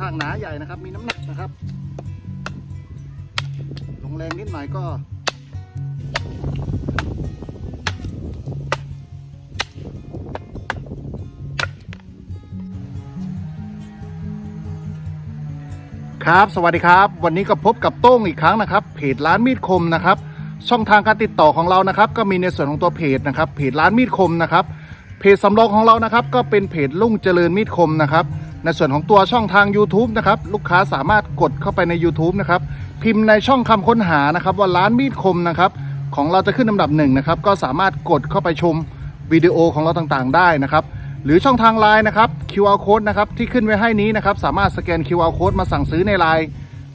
ข้างหนาใหญ่นะครับ มีน้ำหนักนะครับลงแรงนิดหน่อยก็ครับ สวัสดีครับ วันนี้ก็พบกับโต้งอีกครั้งนะครับ เพจร้านมีดคมนะครับ ช่องทางการติดต่อของเรานะครับ ก็มีในส่วนของตัวเพจนะครับ เพจร้านมีดคมนะครับ เพจสำรองของเรานะครับ ก็เป็นเพจลุ่งเจริญมีดคมนะครับ ในส่วนของตัวช่องทาง YouTube นะครับ ลูกค้าสามารถกดเข้าไปใน YouTube นะครับ พิมพ์ในช่องคำค้นหานะครับ ว่าร้านมีดคมนะครับ ของเราจะขึ้นลำดับหนึ่งนะครับ ก็สามารถกดเข้าไปชมวิดีโอของเราต่างๆ ได้นะครับ หรือช่องทางไลน์นะครับ QR code นะครับ ที่ขึ้นไว้ให้นี้นะครับ สามารถสแกน QR code มาสั่งซื้อในไลน์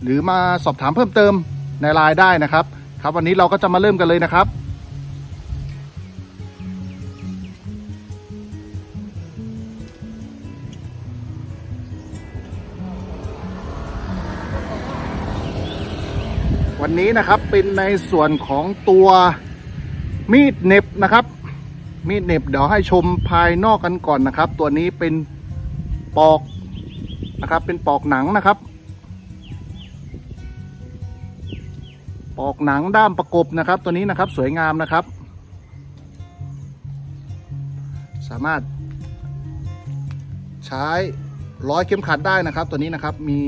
หรือมาสอบถามเพิ่มเติมในไลน์ได้นะครับ ครับวันนี้เราก็จะมาเริ่มกันเลยนะครับ วันนี้นะครับเป็นในส่วนของตัวมีดเน็บนะครับ มีดเน็บเดี๋ยวให้ชมภายนอกกันก่อนนะครับ ตัวนี้เป็นปอกนะครับ เป็นปอกหนังนะครับ ปอกหนังด้ามประกบนะครับ ตัวนี้นะครับสวยงามนะครับ สามารถ ใช้ร้อยเข็มขัดได้นะครับ ตัวนี้นะครับมี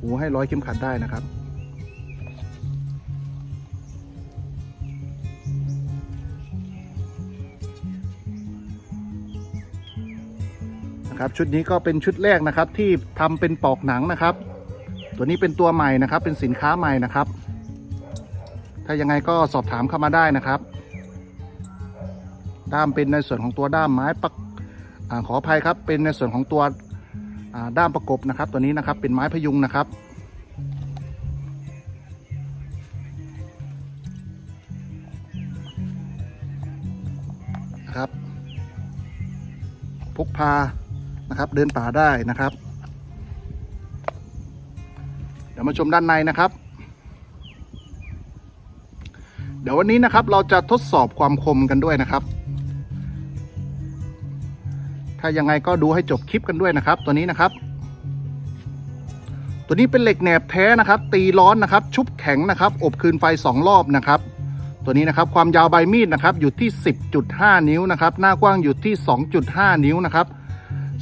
หูให้ร้อยเข็มขัดได้นะครับ ครับชุดนี้ก็เป็นชุดแรกนะครับ ที่ทำเป็นปอกหนังนะครับ ตัวนี้เป็นตัวใหม่นะครับ เป็นสินค้าใหม่นะครับ ถ้ายังไงก็สอบถามเข้ามาได้นะครับ ด้ามเป็นในส่วนของตัวด้ามไม้ปักอขออภัยครับเป็นในส่วนของตัวด้ามประกบนะครับ ตัวนี้นะครับเป็นไม้พยุงนะครับนะครับพกพา นะครับ เดินป่าได้นะครับ เดี๋ยวมาชมด้านในนะครับ เดี๋ยววันนี้นะครับเราจะทดสอบความคมกันด้วยนะครับ ถ้ายังไงก็ดูให้จบคลิปกันด้วยนะครับ ตัวนี้นะครับ ตัวนี้เป็นเหล็กแหนบแท้นะครับ ตีร้อนนะครับ ชุบแข็งนะครับ อบคืนไฟสองรอบนะครับตัวนี้นะครับความยาวใบมีดนะครับอยู่ที่ 10.5 นิ้วนะครับ หน้ากว้างอยู่ที่ 2.5 นิ้วนะครับ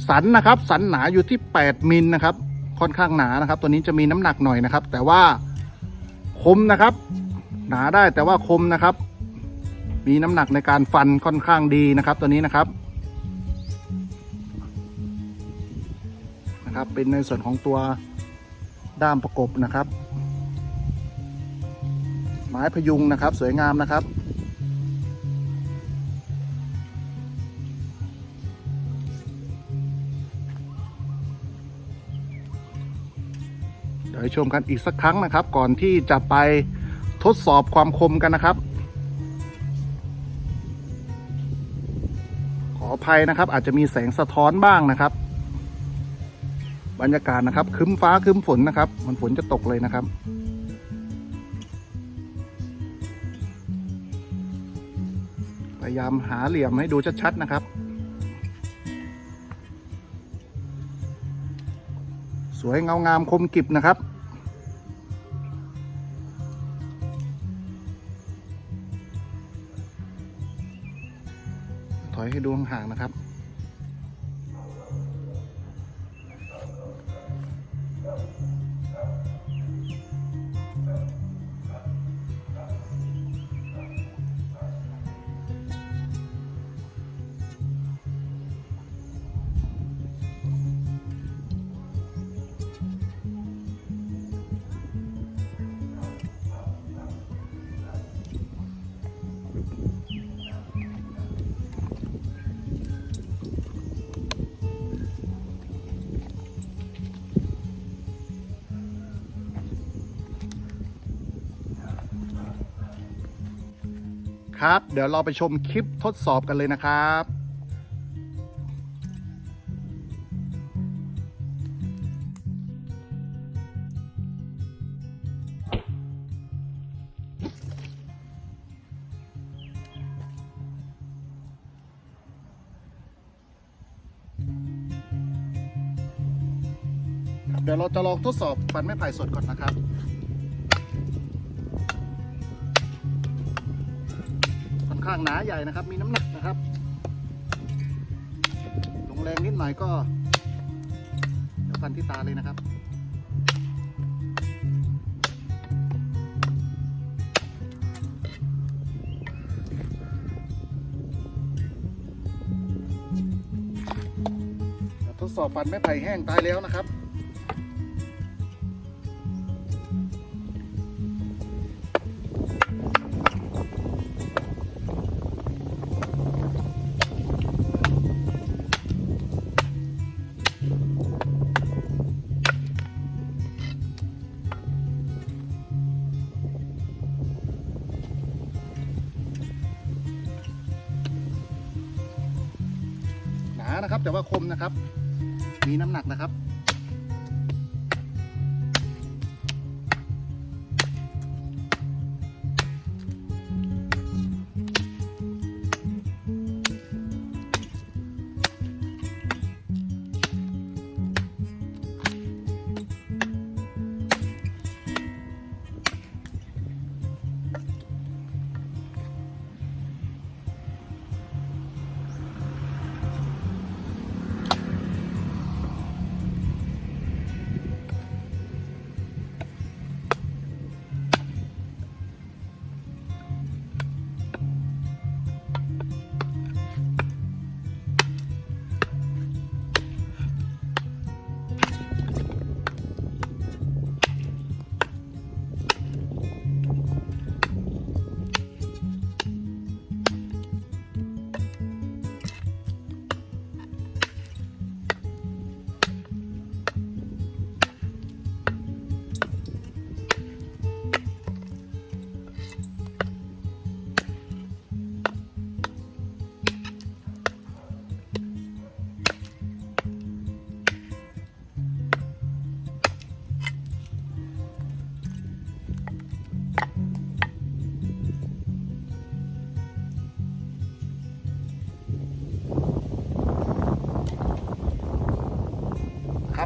สันนะครับสันหนาอยู่ที่ 8มิลนะครับค่อนข้างหนานะครับ ตัวนี้จะมีน้ำหนักหน่อยนะครับ แต่ว่าคมนะครับ หนาได้แต่ว่าคมนะครับ มีน้ำหนักในการฟันค่อนข้างดีนะครับ ตัวนี้นะครับนะครับ เป็นในส่วนของตัวด้ามประกบนะครับ ไม้พยุงนะครับ สวยงามนะครับ ดี๋ยวให้ชมกันอีกสักครั้งนะครับ ก่อนที่จะไปทดสอบความคมกันนะครับ ขออภัยนะครับ อาจจะมีแสงสะท้อนบ้างนะครับ บรรยากาศนะครับคึ้มฟ้าคึ้มฝนนะครับ มันฝนจะตกเลยนะครับพยายามหาเหลี่ยมให้ดูชัดๆนะครับ วยเงางามคมกริบนะครับ ถอยให้ดูห่างๆนะครับ ครับ เดี๋ยวเราไปชมคลิปทดสอบกันเลยนะครับเดี๋ยวเราจะลองทดสอบฟันไม้ไผ่สดก่อนนะครับ ข้างหนาใหญ่นะครับ มีน้ำหนักนะครับลงแรงนิดหน่อยก็ เดี๋ยวฟันที่ตาเลยนะครับทดสอบฟันไม้ไผ่แห้งตายแล้วนะครับ แต่ว่าคมนะครับ มีน้ำหนักนะครับครับ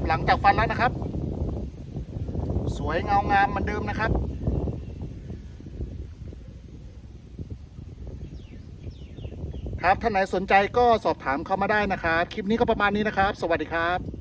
หลังจากฟันแล้วนะครับ สวยเงางามเหมือนเดิมนะครับครับท่านไหนสนใจก็สอบถามเข้ามาได้นะครับ คลิปนี้ก็ประมาณนี้นะครับ สวัสดีครับ